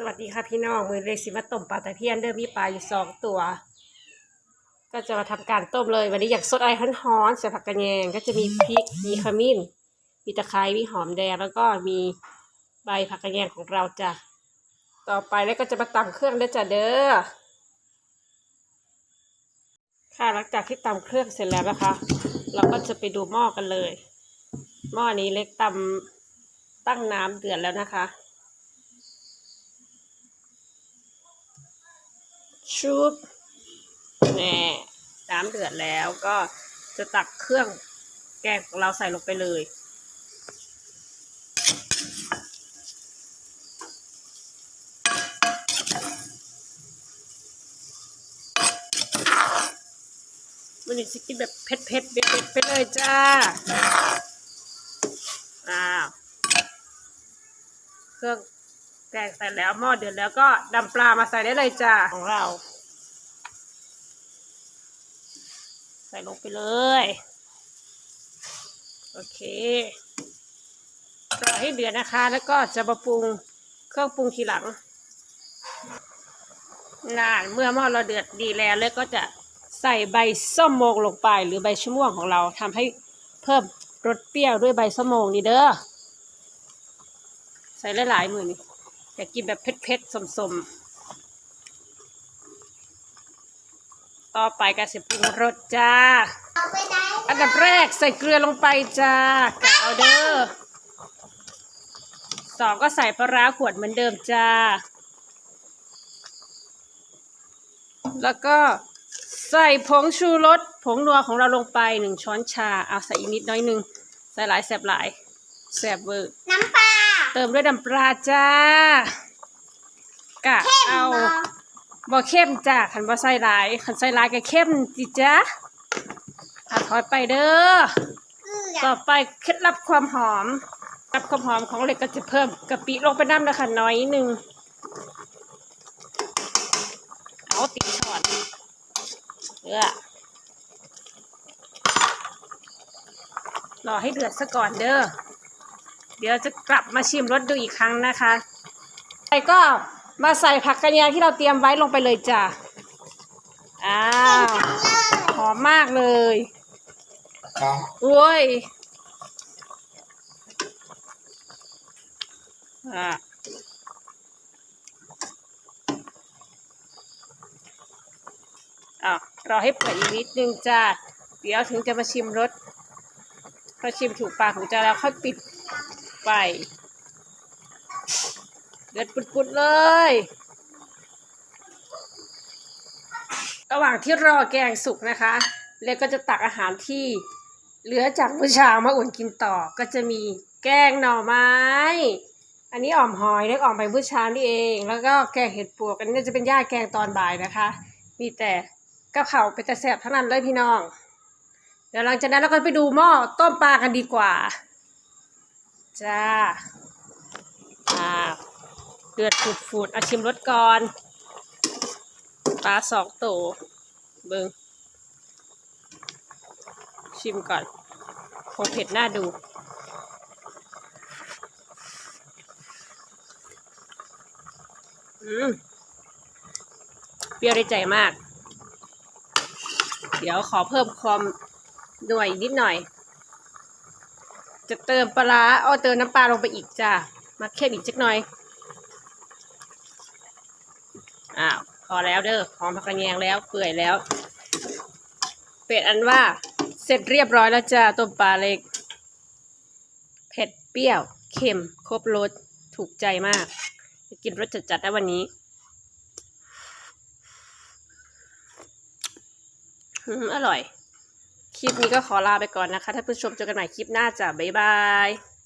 สวัสดีค่ะพี่น้อง มือเล็กสิมาต้มปลาตะเพียนเด้อมีปลาอยู่สองตัว ก็จะมาทำการต้มเลย วันนี้อยากสดอะไรฮ้อนๆใส่ผักกระแยงก็จะมีพริกมีขมิ้น มีตะไคร้มีหอมแดงแล้วก็มีใบผักกระแยงของเราจ้ะต่อไปแล้วก็จะมาตำเครื่องเด้อจ้ะเด้อค่ะหลังจากที่ตำเครื่องเสร็จแล้วนะคะ เราก็จะไปดูหม้อกันเลย หม้อนี้เล็กตำตั้งน้ำเดือดแล้วนะคะ ชุบแน่น้ำเดือดแล้วก็จะตักเครื่องแกงของเราใส่ลงไปเลยวันนี้จะกินแบบเผ็ดเผ็ดๆเด็ดๆไปเลยจ้า อ้าว เครื่อง แกงใส่แล้วหม้อเดือดแล้วก็ดำปลามาใส่ได้เลยจ้าของเรา ใส่ลงไปเลย โอเครอให้เดือดนะคะ แล้วก็จะมาปรุงเครื่องปรุงทีหลังนานเมื่อหม้อเราเดือดดีแล้วแล้วก็จะใส่ใบส้มโมงลงไปหรือใบชะม่วงของเราทำให้เพิ่มรสเปรี้ยวด้วยใบส้มโมงนี่เด้อใส่หลายๆมือนี่ อยากกินแบบเผ็ดๆสมๆ ต่อไปก็สิปรุงรสจ้า อันดับแรกใส่เกลือลงไปจ้ากะเอาเด้อสองก็ใส่ปลาร้าขวดเหมือนเดิมจ้า แล้วก็ใส่ผงชูรสผงนัวของเราลงไปหนึ่งช้อนชา เอาใส่อีกนิดน้อยหนึ่ง ใส่หลายแสบหลายแสบเวอร์น้ำปลา เติมด้วยน้ำปลาจ้ากะเข้มเอาบ่บ่เข้มจ้าขันบ่ใส่หลายขันใส่หลายก็เข้มจิจ้าอาถอยไปเด้อเกลือต่อไปเคล็ดลับความหอมเคล็ดลับความหอมของเล็กก็จะเพิ่มกะปิลงไปน้ำนะคะน้อยหนึ่งเอาติดช็อตเออรอให้เดือดซะก่อนเด้อ เดี๋ยวจะกลับมาชิมรสดูอีกครั้งนะคะไปก็มาใส่ผักกระเทียมที่เราเตรียมไว้ลงไปเลยจ้ะอ้าวหอมมากเลยโอ้ยอะอะรอให้เปิดอีกนิดนึงจ้าเดี๋ยวถึงจะมาชิมรสพอชิมถูกปากถูกใจแล้วค่อยปิด ไฟเดือดปุดๆเลย ระหว่างที่รอแกงสุกนะคะ เล็กก็จะตักอาหารที่เหลือจากเมื่อเช้ามาอุ่นกินต่อ ก็จะมีแกงหน่อไม้ อันนี้อ่อมหอยเล็กอ่อมไปเมื่อเช้านี่เอง แล้วก็แกงเห็ดปวก อันนี้จะเป็นย่าแกงตอนบ่ายนะคะ มีแต่กะเพราเป็นแต่แสบเท่านั้นเลยพี่น้อง เดี๋ยวหลังจากนั้นเราก็ไปดูหม้อต้มปลากันดีกว่า จ้าอ่าเดือดฝุดๆเอาชิมรสก่อน ปลาสองตัวเบิงชิมก่อนคงเผ็ดน่าดูอืมเปรี้ยวได้ใจมาก เดี๋ยวขอเพิ่มความหน่วยนิดหน่อย จะเติมปลาร้าอ้อเติมน้ำปลาลงไปอีกจ้ามาเข้มอีกจักหน่อย อ้าว พอแล้วเด้อหอมผักกระแยงแล้ว เปื่อยแล้ว เป็ดอันว่า เสร็จเรียบร้อยแล้วจ้าต้มปลาเล็ก เผ็ดเปรี้ยว เค็ม ครบรส ถูกใจมาก จะกินรสจัดๆได้วันนี้อืมอร่อย คลิปนี้ก็ขอลาไปก่อนนะคะท่านผู้ชมเจอกันใหม่คลิปหน้าจ้ะบ๊ายบาย